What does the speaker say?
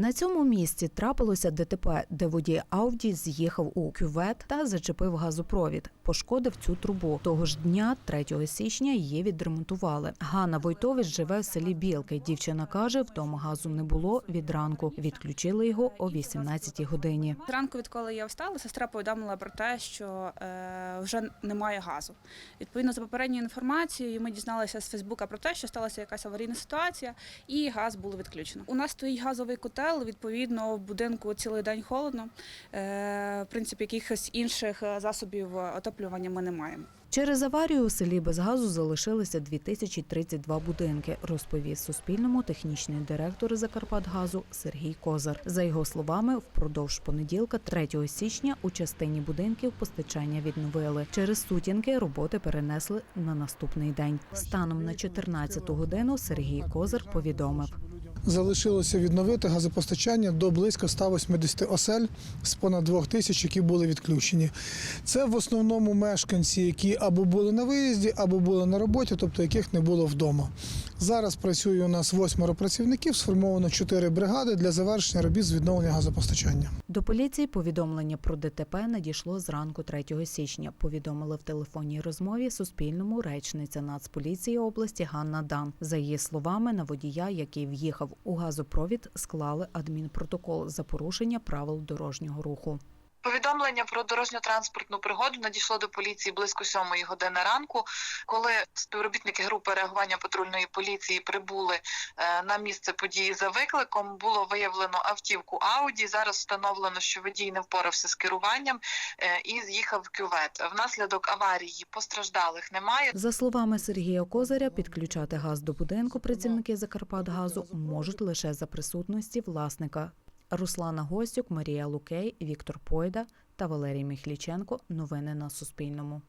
На цьому місці трапилося ДТП, де водій Ауді з'їхав у кювет та зачепив газопровід. Пошкодив цю трубу. Того ж дня, 3 січня, її відремонтували. Ганна Войтович живе в селі Білки. Дівчина каже, вдома газу не було від ранку. Відключили його о 18 годині. Зранку, відколи я встала, сестра повідомила про те, що е, вже немає газу. Відповідно, за попередньою інформацією, ми дізналися з Фейсбука про те, що сталася якась аварійна ситуація, і газ було відключено. У нас стоїть газовий котел. Відповідно, в будинку цілий день холодно. Е, в принципі, якихось інших е, засобів отоплювання ми не маємо. Через аварію у селі без газу залишилися 2032 будинки, розповів Суспільному технічний директор Закарпатгазу Сергій Козар. За його словами, впродовж понеділка, 3 січня, у частині будинків постачання відновили. Через сутінки роботи перенесли на наступний день. Станом на 14 годину Сергій Козар повідомив. Залишилося відновити газопостачання до близько 180 осель з понад 2 тисяч, які були відключені. Це в основному мешканці, які або були на виїзді, або були на роботі, тобто яких не було вдома. Зараз працює у нас восьмеро працівників, сформовано 4 бригади для завершення робіт з відновлення газопостачання. До поліції повідомлення про ДТП надійшло зранку 3 січня. Повідомили в телефонній розмові Суспільному речниця Нацполіції області Ганна Дан. За її словами, на водія, який в'їхав у газопровід, склали адмінпротокол за порушення правил дорожнього руху. Повідомлення про дорожньо-транспортну пригоду надійшло до поліції близько сьомої години ранку. Коли співробітники групи реагування патрульної поліції прибули е, на місце події за викликом, було виявлено автівку Ауді. Зараз встановлено, що водій не впорався з керуванням е, і з'їхав в кювет. Внаслідок аварії постраждалих немає. За словами Сергія Козаря, підключати газ до будинку працівники Закарпатгазу можуть лише за присутності власника. Руслана Гостюк, Марія Лукей, Віктор Пойда та Валерій Міхліченко. Новини на Суспільному.